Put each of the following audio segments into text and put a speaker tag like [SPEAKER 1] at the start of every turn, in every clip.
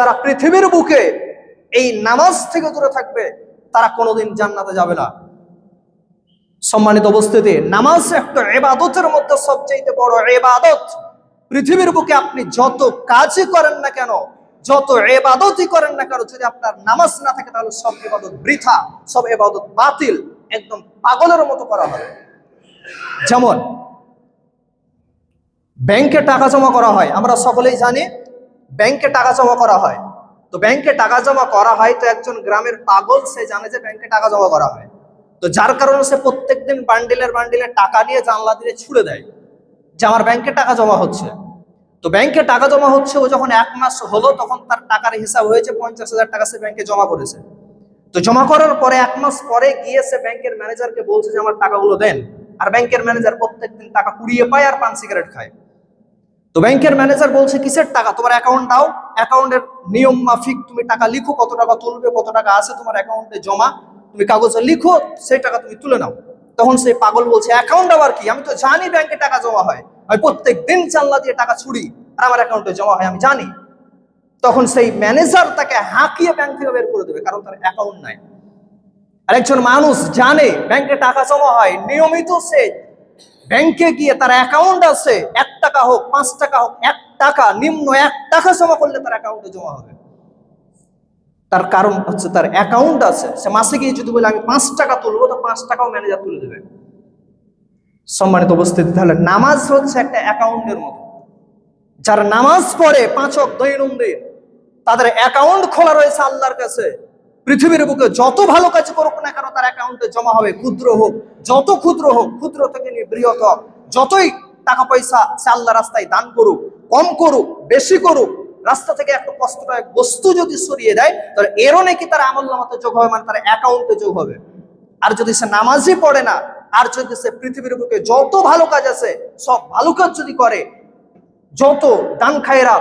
[SPEAKER 1] যারা পৃথিবীর বুকে এই নামাজ থেকে দূরে থাকবে, তারা কোনোদিন জান্নাতে যাবে না। সম্মানিত উপস্থিতি, নামাজ একটা এবাদতের মধ্যে সবচেয়ে বড় এবাদত পৃথিবীর বুকে আপনি যত কাজই করেন না কেন, যত এবাদতই করেন না কেন, যদি আপনার নামাজ না থাকে, তাহলে সব এবাদত বৃথা, সব এবাদত বাতিল, একদম পাগলের মতো করা হয়। যেমন, ব্যাংকে টাকা জমা করা হয়, আমরা সকলেই জানি ব্যাংকে টাকা জমা করা হয়। তো ব্যাংকে টাকা জমা করা হয় তো একজন গ্রামের পাগল, সে জানে যে ব্যাংকে টাকা জমা করা হয়। তো যার কারণে সে প্রত্যেকদিন বান্ডিলের বান্ডিলের টাকা নিয়ে জানলা দিয়ে ছুড়ে দেয় যে আমার ব্যাংকে টাকা জমা হচ্ছে। তো ব্যাংকে টাকা জমা হচ্ছে, ও যখন এক মাস হলো, তখন তার টাকার হিসাব হয়েছে পঞ্চাশ হাজার টাকা সে ব্যাংকে জমা করেছে। তো জমা করার পরে এক মাস পরে গিয়ে সে ব্যাংকের ম্যানেজারকে বলছে যে, আমার টাকাগুলো দেন। আর ব্যাংকের ম্যানেজার প্রত্যেকদিন টাকা কুড়িয়ে পায় আর পান সিগারেট খায়। তো ব্যাংকের ম্যানেজার বলছে, কিসের টাকা? তোমার অ্যাকাউন্ট দাও। অ্যাকাউন্টের নিয়ম মাফিক তুমি টাকা লিখো, কত টাকা তুলবে, কত টাকা আছে তোমার অ্যাকাউন্টে জমা। তুমি কাগজে লিখো, সেই টাকা তুমি তুলে নাও। তখন সেই পাগল বলছে অ্যাকাউন্ট আবার কি? আমি তো জানি ব্যাংকে টাকা জমা হয়। আমি প্রত্যেক দিন চাল্লা দিয়ে টাকা ছুড়ি আর আমার অ্যাকাউন্টে জমা হয়, আমি জানি। তখন সেই ম্যানেজার তাকে হাঁকিয়ে ব্যাংক থেকে বের করে দেবে, কারণ তার অ্যাকাউন্ট নাই। আর একজন মানুষ জানে ব্যাংকে টাকা জমা হয়, নিয়মিত সে ব্যাংকে গিয়ে তার অ্যাকাউন্ট আছে, এক টাকা হোক, পাঁচ টাকা হোক, এক টাকা, নিম্ন এক টাকা জমা করলে তার অ্যাকাউন্টে জমা হবে। তার কারণ হচ্ছে তার অ্যাকাউন্ট আছে, সে মাসে গিয়ে যদি বলে, আমি পাঁচ টাকা তুলবো তো পাঁচ টাকাও ম্যানেজার তুলে দেবে। সম্মানিত উপস্থিতি, তাহলে নামাজ হচ্ছে একটা অ্যাকাউন্টের মতো। যারা নামাজ পড়ে পাঁচক দৈনন্দিন, তাদের অ্যাকাউন্ট খোলা রয়েছে আল্লাহর কাছে। পৃথিবীর বুকে যত ভালো কাজ করুক না কেন, তার অ্যাকাউন্টে জমা হবে ক্ষুদ্র হোক, যত ক্ষুদ্র হোক, ক্ষুদ্র থেকে নিয়ে বৃহৎ হোক, যতই টাকা পয়সা সে আল্লাহ রাস্তায় দান করুক, কম করুক, বেশি করুক, রাস্তা থেকে একটা কষ্টদায়ক বস্তু যদি সরিয়ে দেয়, তাহলে এরও নাকি তার আমল নামাতে যোগ হবে মানে তার অ্যাকাউন্টে যোগ হবে। আর যদি সে নামাজই পড়ে না, আর যদি সে পৃথিবীর বুকে যত ভালো কাজ আছে, সব ভালো কাজ যদি করে, যত দান খায়রা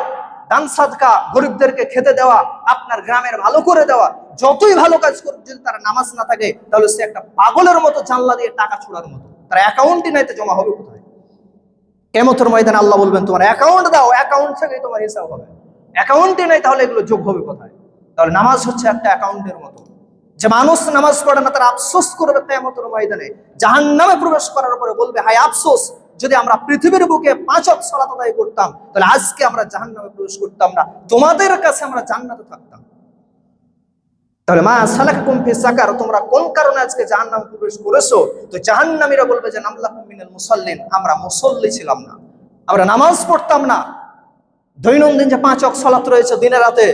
[SPEAKER 1] দান সাদকা গরিবদেরকে খেতে দেওয়া, আপনার গ্রামের ভালো করে দেওয়া যতই ভালো কাজ করুক, যদি তার নামাজ না থাকে, তাহলে সে একটা পাগলের মতো জানলা দিয়ে টাকা ছোড়ার মতো। তার অ্যাকাউন্টই নাই তো জমা হবে কোথায়? কেমতের ময়দানে আল্লাহ বলবেন, তোমার অ্যাকাউন্ট দাও অ্যাকাউন্ট থেকেই তোমার হিসাব হবে। অ্যাকাউন্টে নাই, তাহলে এগুলো যোগ হবে কোথায়? তাহলে নামাজ হচ্ছে একটা অ্যাকাউন্টের মতো। যে মানুষ নামাজ পড়ে না, তারা আফসোস করবে কেমতের ময়দানে। জাহান নামে প্রবেশ করার পরে বলবে হাই আফসোস, যদি আমরা পৃথিবীর বুকে সলাত আদায় করতাম, তাহলে আজকে আমরা জাহান নামে প্রবেশ করতাম না। তোমাদের কাছে আমরা জান্নাতে থাকতাম। তাহলে মা সালাকা কুমফি সাকার, তোমরা কোন কারণে আজকে জাহান নামে প্রবেশ করেছ? তো জাহান নামীরা বলবে যে নামলা মিনাল মুসল্লিন আমরা মুসল্লি ছিলাম না। আমরা নামাজ পড়তাম না। দৈনন্দিন যে পাঁচ অক সলাত রয়েছে দিনে রাতে,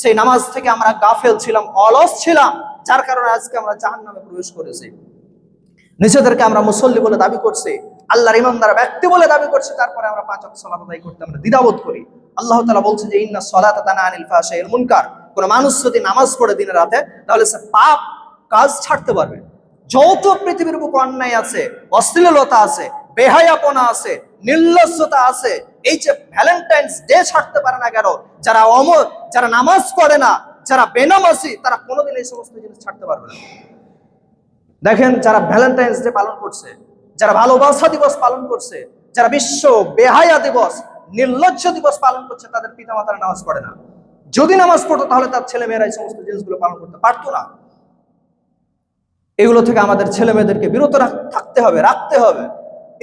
[SPEAKER 1] সেই নামাজ থেকে আমরা গাফেল ছিলাম, অলস ছিলাম, যার কারণে আজকে আমরা জাহান নামে প্রবেশ করেছি। নিজেদেরকে আমরা মুসল্লি বলে দাবি করছি, আল্লাহর ইমানদার ব্যক্তি বলে দাবি করছি, তারপরে আমরা পাঁচ অক সলাত আদায় করতে আমরা দ্বিধাবোধ করি। আল্লাহ তালা বলছে যে, ইন্না সলাত তানা আনিল ফাশাইল মুনকার কোন মানুষ যদি নামাজ পড়ে দিনে রাতে, তাহলে সে পাপ কাজ ছাড়তে পারবে। যত পৃথিবীর বুক অন্যায় আছে, অশ্লীলতা আছে, বেহায়াপনা আছে, নির্লজ্জতা আছে, এই যে ভ্যালেন্টাইন্স ডে ছাড়তে পারে না কেন, যারা অমর, যারা নামাজ পড়ে না, যারা বেনামাসি তারা কোনোদিন এই সমস্ত জিনিস ছাড়তে পারবে না। দেখেন, যারা ভ্যালেন্টাইন্স ডে পালন করছে, যারা ভালোবাসা দিবস পালন করছে, যারা বিশ্ব বেহায়া দিবস, নির্লজ্জ দিবস পালন করছে, তাদের পিতামাতারা নামাজ পড়ে না। যদি নামাজ পড়তো, তাহলে তার ছেলে মেয়েরা এই সমস্ত জিনিসগুলো পালন করতে পারতো না। এগুলো থেকে আমাদের ছেলে মেয়েদেরকে বিরত থাকতে হবে, রাখতে হবে।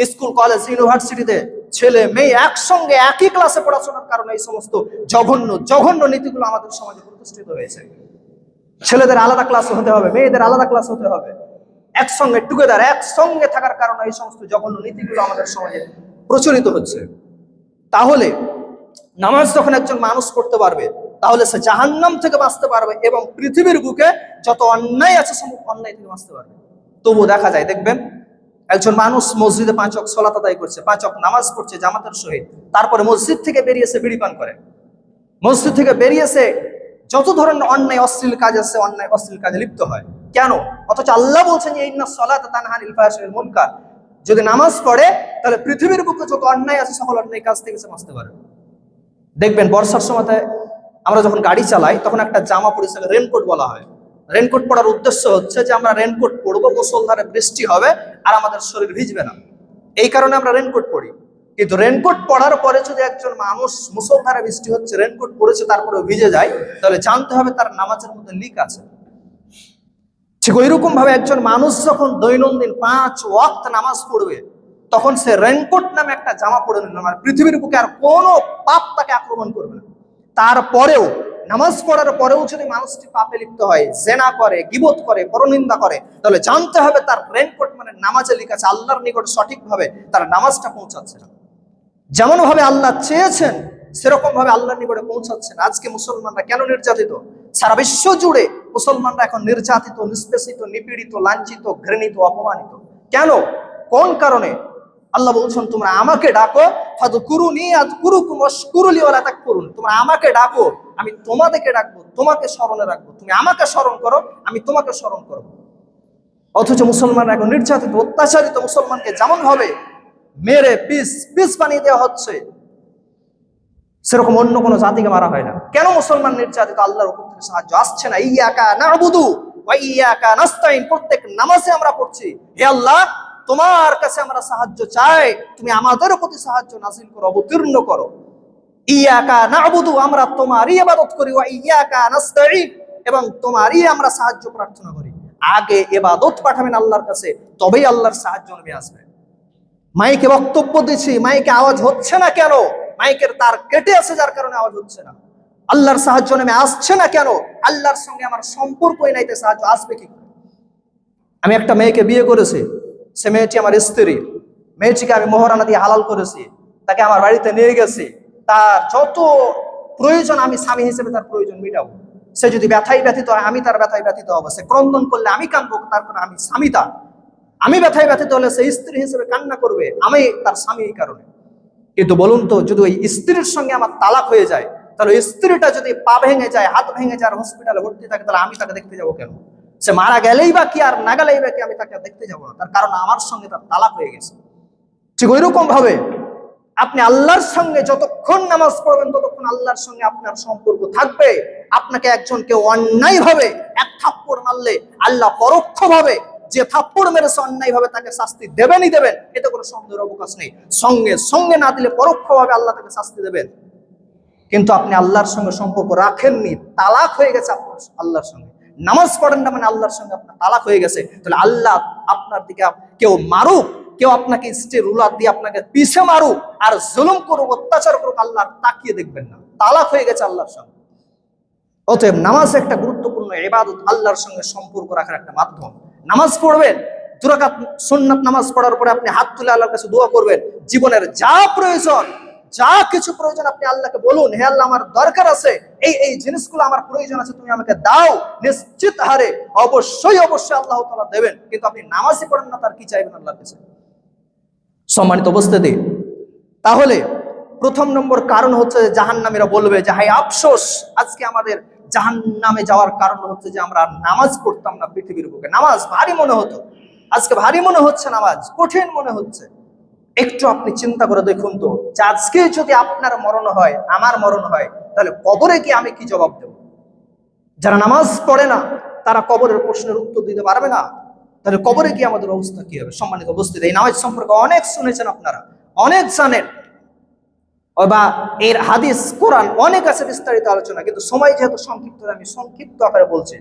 [SPEAKER 1] স্কুল, কলেজ, ইউনিভার্সিটিতে ছেলে মেয়ে একসঙ্গে একই ক্লাসে পড়াশোনার কারণে এই সমস্ত জঘন্য জঘন্য নীতিগুলো আমাদের সমাজে প্রতিষ্ঠিত হয়েছে। ছেলেদের আলাদা ক্লাস হতে হবে, মেয়েদের আলাদা ক্লাস হতে হবে। একসঙ্গে টুগেদার, একসঙ্গে থাকার কারণে এই সমস্ত জঘন্য নীতিগুলো আমাদের সমাজে প্রচলিত হচ্ছে। তাহলে নামাজ যখন একজন মানুষ পড়তে পারবে তাহলে সে জাহান্নাম থেকে বাঁচতে পারবে এবং পৃথিবীর বুকে যত অন্যায় আছে সব অন্যায় থেকে বাঁচতে পারবে। তবু দেখা যায়, দেখবেন, একজন মানুষ মসজিদে পাঁচক সলাত আদায় করছে পাঁচক নামাজ পড়ছে, জামাতের সহিত, তারপরে মসজিদ থেকে বেরিয়েছে বিড়ি পান করে। মসজিদ থেকে বেরিয়েছে যত ধরনের অন্যায়, অশ্লীল কাজ আছে, অন্যায়, অশ্লীল কাজে লিপ্ত হয়। কেন? অথচ আল্লাহ বলছেন যে, ইন্না সলাত তানহানিল ফাহশিল মুনকার। যদি নামাজ পড়ে, তাহলে পৃথিবীর বুকে যত অন্যায় আছে, সকল অন্যায় কাজ থেকে সে বাঁচতে পারে। দেখবেন, বর্ষার সময়তে আমরা যখন গাড়ি চালাই, তখন একটা জামা পরি রেনকোট বলা হয়। রেনকোট পরার উদ্দেশ্য হচ্ছে যে আমরা রেনকোট পরবো মুসলধারে বৃষ্টি হবে আর আমাদের শরীর ভিজবে না। এই কারণে আমরা রেনকোট পরি কিন্তু রেনকোট পড়ার পরে যদি একজন মানুষ মুসলধারে বৃষ্টি হচ্ছে রেনকোট পরেছে তারপরে ভিজে যায়, তাহলে জানতে হবে তার নামাজের মধ্যে লিক আছে। ঠিক ওইরকম ভাবে একজন মানুষ যখন দৈনন্দিন পাঁচ ওয়াক্ত নামাজ পড়বে, তখন সে রেনকোট নামে একটা জামা পরে নিল। মানে পৃথিবীর বুকে আর কোনো পাপ তাকে আক্রমণ করবে না। তারপরেও, নামাজ পড়ার পরেও যদি মানুষটি পাপে লিপ্ত হয়, জেনা করে, গিবত করে, পরনিন্দা করে, তাহলে জানতে হবে তার রেনকোট মানে নামাজে লিখা আছে, আল্লাহর নিকট সঠিকভাবে তার নামাজটা পৌঁছাচ্ছে না। যেমন ভাবে আল্লাহ চেয়েছেন সেরকম ভাবে আল্লাহর নিকটে পৌঁছাচ্ছেন আজকে মুসলমানরা কেন নির্যাতিত? সারা বিশ্ব জুড়ে মুসলমানরা এখন নির্যাতিত, নিষ্পেষিত, নিপীড়িত, লাঞ্ছিত, ঘৃণিত, অপমানিত। কেন? কোন কারণে? আল্লাহ বলছেন, তোমরা আমাকে ডাকো করুন তোমরা আমাকে ডাকো, আমি তোমাদেরকে ডাকবো, তোমাকে স্মরণে রাখব। তুমি আমাকে স্মরণ করো, আমি তোমাকে স্মরণ করব। অথচ মুসলমানরা এখন নির্যাতিত, অত্যাচারিত মুসলমানকে যেমন ভাবে মেরে পিস পিস বানিয়ে দেওয়া হচ্ছে, সেরকম অন্য কোনো জাতিকে মারা হয় না। কেন মুসলমান নির্যাতিত আল্লাহর উপর থেকে সাহায্য আসছে না? ইয়াকা না বুধু ইয়াকা নাস্তাইন প্রত্যেক নামাজে আমরা পড়ছি, হে আল্লাহ তোমার কাছে আমরা সাহায্য চাই, তুমি আমাদের প্রতি সাহায্য নাজিল করো, অবতীর্ণ করো। ইয়াকা না বুধু আমরা তোমারই ইবাদত করি, ওয়া ইয়াকা নাস্তাইন এবং তোমারই আমরা সাহায্য প্রার্থনা করি। আগে এবাদত পাঠাবেন আল্লাহর কাছে, তবেই আল্লাহর সাহায্য নেমে আসবে। মাইকে বক্তব্য দিচ্ছি মাইকে আওয়াজ হচ্ছে না কেন? মাইকের তার কেটে আছে, যার কারণে আওয়াজ হচ্ছে না। আল্লাহর সাহায্য নেমে আসছে না কেন? আল্লাহর সঙ্গে আমার সম্পর্কই নাইতে সাহায্য আসবে কি আমি একটা মেয়েকে বিয়ে করেছি। সে মেয়েটি আমার স্ত্রী। মেয়েটিকে আমি মোহরানা দিয়ে হালাল করেছি। তাকে আমার বাড়িতে নিয়ে গেছি। তার যত প্রয়োজন আমি স্বামী হিসেবে তার প্রয়োজন মিটাবো। সে যদি ব্যথাই ব্যথিত হয়, আমি তার ব্যথায় ব্যথিত হব। সে ক্রন্দন করলে আমি কাঁদবো, তারপর আমি স্বামী তার। আমি ব্যথায় ব্যথিত হলে সে স্ত্রী হিসেবে কান্না করবে, আমি তার স্বামী এই কারণে। কিন্তু বলুন তো, যদি ওই স্ত্রীর সঙ্গে আমার তালাক হয়ে যায়, তাহলে স্ত্রীটা যদি পা ভেঙে যায়, হাত ভেঙে যায় আর হসপিটালে ভর্তি থাকে, তাহলে আমি তাকে দেখতে যাব কেন? সে মারা গেলেই বা কি আর না গেলেই বা কি আমি তাকে দেখতে যাব না। তার কারণ আমার সঙ্গে তার তালাক হয়ে গেছে। ঠিক ওই রকম ভাবে আপনি আল্লাহর সঙ্গে যতক্ষণ নামাজ পড়বেন, ততক্ষণ আল্লাহর সঙ্গে আপনার সম্পর্ক থাকবে। আপনাকে একজনকে অন্যায় ভাবে এক থাপ্পড় মারলে আল্লাহ পরোক্ষ ভাবে যে থাপ্পড় মেরেছে অন্যায় ভাবে তাকে শাস্তি দেবেনই দেবেন, এতে কোনো সন্দেহের অবকাশ নেই। সঙ্গে সঙ্গে না দিলে পরোক্ষ ভাবে আল্লাহ তাকে শাস্তি দেবেন। কিন্তু আপনি আল্লাহর সঙ্গে সম্পর্ক রাখেননি, তালাক হয়ে গেছে আপনার, আল্লাহর সঙ্গে। নামাজ পড়েন না মানে আল্লাহর সঙ্গে আপনার তালাক হয়ে গেছে, তাহলে আল্লাহ আপনার দিকে কেউ মারুক, কেউ আপনাকে স্টে রুলার দিয়ে আপনাকে পিছে মারুক আর জুলুম করুক, অত্যাচার করুক আল্লাহ তাকিয়ে দেখবেন না। তালাক হয়ে গেছে আল্লাহর সঙ্গে। অতএব নামাজ একটা গুরুত্বপূর্ণ এবাদত আল্লাহর সঙ্গে সম্পর্ক রাখার একটা মাধ্যম। নামাজ পড়বেন, দুরাকাত সুন্নাত নামাজ পড়ার পরে আপনি হাত তুলে আল্লাহর কাছে দোয়া করবেন, জীবনের যা প্রয়োজন যা কিছু প্রয়োজন আপনি আল্লাহকে বলুন, হে আল্লাহ, আমার দরকার আছে, এই এই জিনিসগুলো আমার প্রয়োজন আছে, তুমি আমাকে দাও। নিশ্চিত হারে অবশ্যই অবশ্যই আল্লাহ তাআলা দেবেন। কিন্তু আপনি নামাজই পড়েন না, তার কি চাইবেন আল্লাহর কাছে? সম্মানিত উপস্থিতি, তাহলে প্রথম নম্বর কারণ হচ্ছে জাহান্নামীরা বলবে যে হাই আফসোস, আজকে আমাদের জাহান্নামে যাওয়ার কারণ হচ্ছে যে আমরা নামাজ পড়তাম না পৃথিবীর বুকে। নামাজ ভারী মনে হতো। আজকে ভারী মনে হচ্ছে নামাজ, কঠিন মনে হচ্ছে। একটু আপনি চিন্তা করে দেখুন তো আজকে যদি আপনার মরণ হয়, আমার মরণ হয়, তাহলে কবরে কি আমি কি জবাব দেব? যারা নামাজ পড়ে না, তারা কবরের প্রশ্নের উত্তর দিতে পারবে না। তাহলে কবরে কি আমাদের অবস্থা কি হবে? সম্মানিত উপস্থিত, এই নামাজ সম্পর্কে অনেক শুনেছেন আপনারা, অনেক জানেন। বা এর হাদিস, কোরআন, অনেক আছে বিস্তারিত আলোচনা, কিন্তু সময় যেহেতু সংক্ষিপ্ত, আমি সংক্ষিপ্ত আকারে বলছি।